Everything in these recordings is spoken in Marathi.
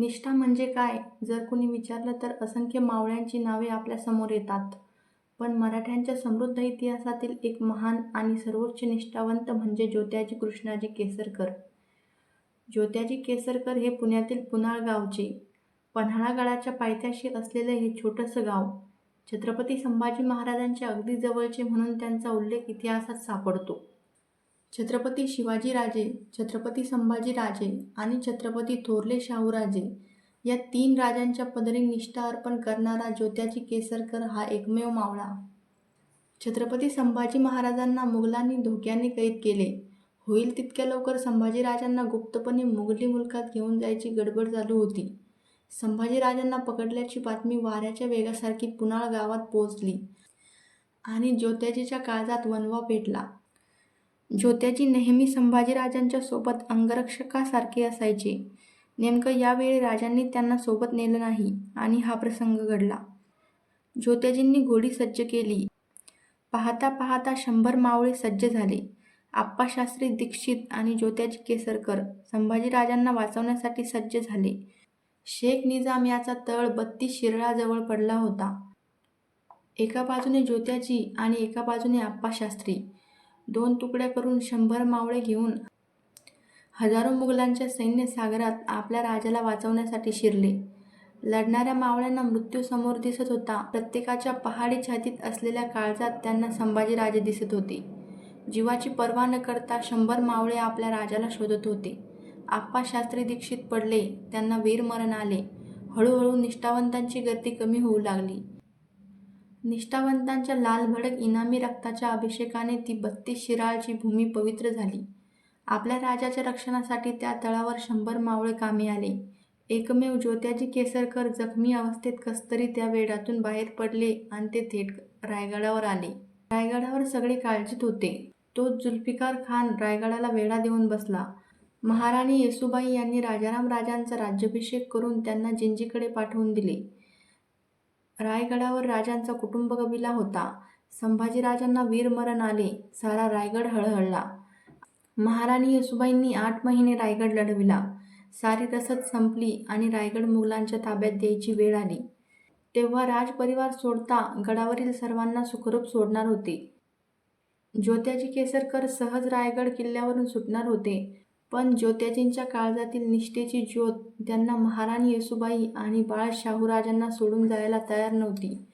निष्ठा म्हणजे काय जर कुणी विचारलं तर असंख्य मावळ्यांची नावे आपल्यासमोर येतात. पण मराठ्यांच्या समृद्ध इतिहासातील एक महान आणि सर्वोच्च निष्ठावंत म्हणजे ज्योत्याजी कृष्णाजी केसरकर. ज्योत्याजी केसरकर हे पुण्यातील पुनाळ गावचे. पन्हाळा गडाच्या पायथ्याशी असलेलं हे छोटंसं गाव छत्रपती संभाजी महाराजांच्या अगदी जवळचे म्हणून त्यांचा उल्लेख इतिहासात सापडतो. छत्रपती शिवाजीराजे, छत्रपती संभाजीराजे आणि छत्रपती थोरले शाहूराजे या तीन राजांच्या पदरी निष्ठा अर्पण करणारा ज्योत्याजी केसरकर हा एकमेव मावळा. छत्रपती संभाजी महाराजांना मुघलांनी धोक्याने कैद केले. होईल तितक्या लवकर संभाजीराजांना गुप्तपणे मुघली मुलखात घेऊन जायची गडबड चालू होती. संभाजीराजांना पकडल्याची बातमी वाऱ्याच्या वेगासारखी पुनाळ गावात पोहोचली आणि ज्योत्याजीच्या काळजात वनवा पेटला. ज्योत्याजी नेहमी संभाजीराजांच्या सोबत अंगरक्षकासारखे असायचे. नेमकं यावेळी राजांनी त्यांना सोबत नेलं नाही आणि हा प्रसंग घडला. ज्योत्याजींनी घोडी सज्ज केली. पाहता पाहता शंभर मावळे सज्ज झाले. आप्पाशास्त्री दीक्षित आणि ज्योत्याजी केसरकर संभाजीराजांना वाचवण्यासाठी सज्ज झाले. शेख निजाम याचा तळ बत्तीस शिराळाजवळ पडला होता. एका बाजूने ज्योत्याजी आणि एका बाजूने आप्पाशास्त्री. दोन तुकड्या करून शंभर मावळे घेऊन हजारो मुघलांचे सैन्य सागरात आपल्या राजाला वाचवण्यासाठी शिरले. लढणाऱ्या मावळ्यांना मृत्यू समोर दिसत होता. प्रत्येकाच्या पहाडी छातीत असलेल्या काळजात त्यांना संभाजीराजे दिसत होते. जीवाची पर्वा न करता शंभर मावळे आपल्या राजाला शोधत होते. आप्पाशास्त्री दीक्षित पडले. त्यांना वीरमरण आले. हळूहळू निष्ठावंतांची गर्दी कमी होऊ लागली. निष्ठावंतांच्या लालभडक इनामी रक्ताच्या अभिषेकाने ती बत्तीस शिराळची भूमी पवित्र झाली. आपल्या राजाच्या रक्षणासाठी त्या तळावर शंभर मावळे कामी आले. एकमेव ज्योत्याजी केसरकर जखमी अवस्थेत कसतरी त्या वेडातून बाहेर पडले आणि ते थेट रायगडावर आले. रायगडावर सगळे काळजीत होते. तो जुल्फिकार खान रायगडाला वेढा देऊन बसला. महाराणी येसुबाई यांनी राजाराम राजांचा राज्याभिषेक करून त्यांना जिंजीकडे पाठवून दिले. रायगडावर राजांचा कुटुंब कबिला होता. संभाजीराजांना वीरमरण आले. सारा रायगड हळहळला. महाराणी येसुबाईंनी आठ महिने रायगड लढविला. सारी रसद संपली आणि रायगड मुघलांच्या ताब्यात द्यायची वेळ आली. तेव्हा राजपरिवार सोडता गडावरील सर्वांना सुखरूप सोडणार होते. ज्योत्याजी केसरकर सहज रायगड किल्ल्यावरून सुटणार होते. पण ज्योत्याजींच्या काळजातील निष्ठेची ज्योत त्यांना महाराणी येसूबाई आणि बाळ शाहूराजांना सोडून जायला तयार नव्हती.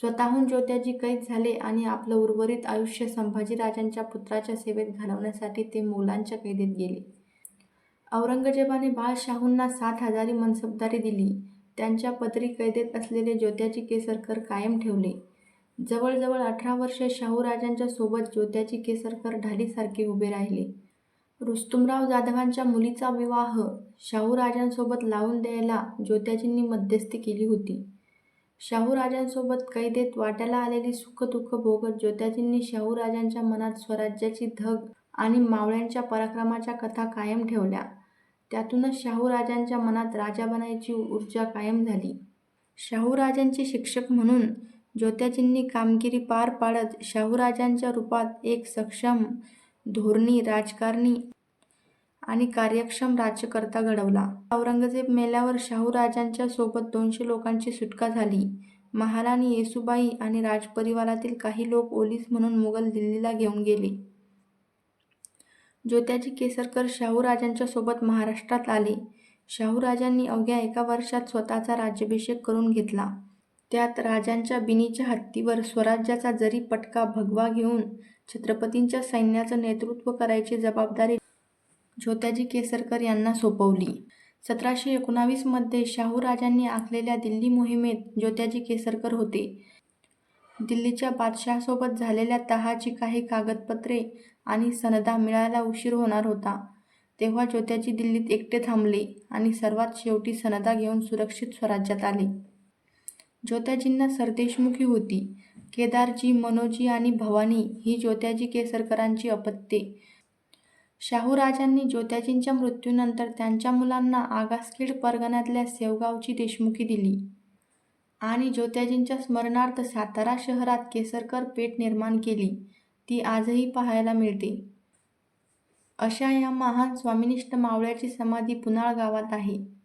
स्वतःहून ज्योत्याजी कैद झाले आणि आपलं उर्वरित आयुष्य संभाजीराजांच्या पुत्राच्या सेवेत घालवण्यासाठी ते मोलांच्या कैदेत गेले. औरंगजेबाने बाळ शाहूंना सात हजारी मनसबदारी दिली. त्यांच्या पदरी कैदेत असलेले ज्योत्याजी केसरकर कायम ठेवले. जवळजवळ अठरा वर्षे शाहूराजांच्या सोबत ज्योत्याजी केसरकर ढालीसारखे उभे राहिले. रुस्तुमराव जाधवांच्या मुलीचा विवाह शाहूराजांसोबत लावून द्यायला ज्योत्याजींनी मध्यस्थी केली होती. शाहूराजांसोबत कैदेत वाट्याला आलेली सुखदुःख भोगत ज्योत्याजींनी शाहूराजांच्या मनात स्वराज्याची धग आणि मावळ्यांच्या पराक्रमाच्या कथा कायम ठेवल्या. त्यातूनच शाहूराजांच्या मनात राजा बनायची ऊर्जा कायम झाली. शाहूराजांचे शिक्षक म्हणून ज्योत्याजींनी कामगिरी पार पाडत शाहूराजांच्या रूपात एक सक्षम, धोरणी, राजकारणी आणि कार्यक्षम राज्यकर्ता घडवला. औरंगजेब मेल्यावर शाहूराजांच्या सोबत दोनशे लोकांची सुटका झाली. महाराणी येसूबाई आणि राजपरिवारातील काही लोक ओलीस म्हणून मुघल दिल्लीला घेऊन गेले. ज्योत्याजी केसरकर शाहू राजांच्या सोबत महाराष्ट्रात आले. शाहूराजांनी अवघ्या एका वर्षात स्वतःचा राज्याभिषेक करून घेतला. त्यात राजांच्या बिनीच्या हत्तीवर स्वराज्याचा जरी पटका भगवा घेऊन छत्रपतींच्या सैन्याचं नेतृत्व करायची जबाबदारी ज्योत्याजी केसरकर यांना सोपवली. सतराशे एकोणावीसमध्ये शाहू शाहूराजांनी आखलेल्या दिल्ली मोहिमेत ज्योत्याजी केसरकर होते. दिल्लीच्या बादशहासोबत झालेल्या तहाची काही कागदपत्रे आणि सनदा मिळायला उशीर होणार होता. तेव्हा ज्योत्याजी दिल्लीत एकटे थांबले आणि सर्वात शेवटी सनदा घेऊन सुरक्षित स्वराज्यात आले. ज्योत्याजींना सरदेशमुखी होती. केदारजी, मनोजी आणि भवानी ही ज्योत्याजी केसरकरांची अपत्ये. शाहूराजांनी ज्योत्याजींच्या मृत्यूनंतर त्यांच्या मुलांना आगासखेड परगण्यातल्या सेवगावची देशमुखी दिली आणि ज्योत्याजींच्या स्मरणार्थ सातारा शहरात केसरकर पेठ निर्माण केली. ती आजही पाहायला मिळते. अशा या महान स्वामिनिष्ठ मावळ्याची समाधी पुनाळ गावात आहे.